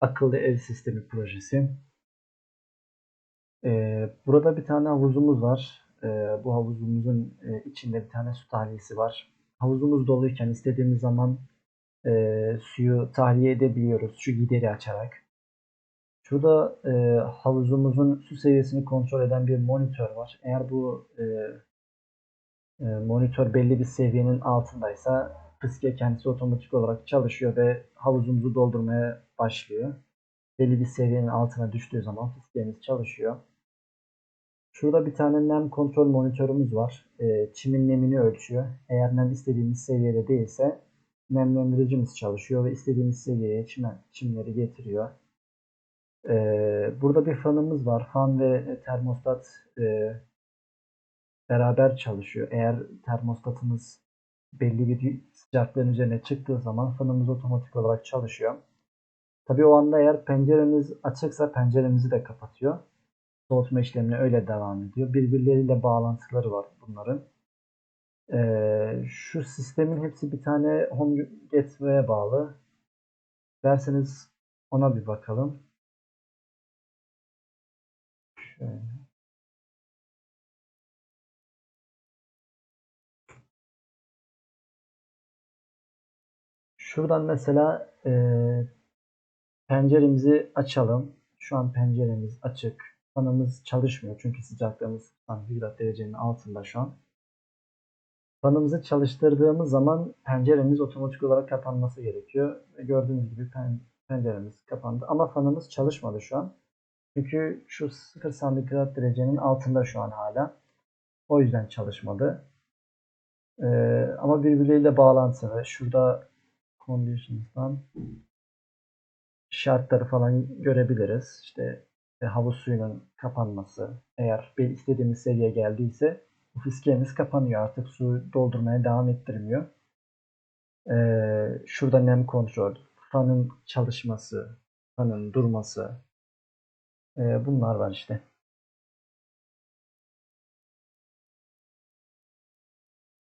akıllı ev sistemi projesi. Ee, burada bir tane havuzumuz var. Ee, bu havuzumuzun e, içinde bir tane su tahliyesi var. Havuzumuz doluyken istediğimiz zaman e, suyu tahliye edebiliyoruz şu gideri açarak. Şurada e, havuzumuzun su seviyesini kontrol eden bir monitör var. Eğer bu e, e, monitör belli bir seviyenin altındaysa fıskiye kendisi otomatik olarak çalışıyor ve havuzumuzu doldurmaya başlıyor. Belli bir seviyenin altına düştüğü zaman fıskiyemiz çalışıyor. Şurada bir tane nem kontrol monitörümüz var. E, çimin nemini ölçüyor. Eğer nem istediğimiz seviyede değilse nemlendiricimiz çalışıyor ve istediğimiz seviyeye çimen, çimleri getiriyor. E, burada bir fanımız var. Fan ve termostat e, beraber çalışıyor. Eğer termostatımız belli bir sıcaklığın üzerine çıktığı zaman fanımız otomatik olarak çalışıyor. Tabii o anda eğer penceremiz açıksa penceremizi de kapatıyor. Soğutma işlemine öyle devam ediyor. Birbirleriyle bağlantıları var bunların. Ee, şu sistemin hepsi bir tane Home Gateway'e bağlı. Derseniz ona bir bakalım. Şöyle. Şuradan mesela e, penceremizi açalım. Şu an penceremiz açık. Fanımız çalışmıyor çünkü sıcaklığımız santigrat derecenin altında şu an. Fanımızı çalıştırdığımız zaman penceremiz otomatik olarak kapanması gerekiyor. Gördüğünüz gibi pen penceremiz kapandı ama fanımız çalışmadı şu an. Çünkü şu 0 santigrat derecenin altında şu an hala. O yüzden çalışmadı. Ee, ama birbirleriyle bağlantılı. Şurada Conditions'dan şartları falan görebiliriz. İşte e, havuz suyunun kapanması. Eğer bir istediğimiz seviye geldiyse bu fiskiyemiz kapanıyor. Artık su doldurmaya devam ettirmiyor. Ee, şurada nem kontrol, fanın çalışması, fanın durması. Ee, bunlar var işte.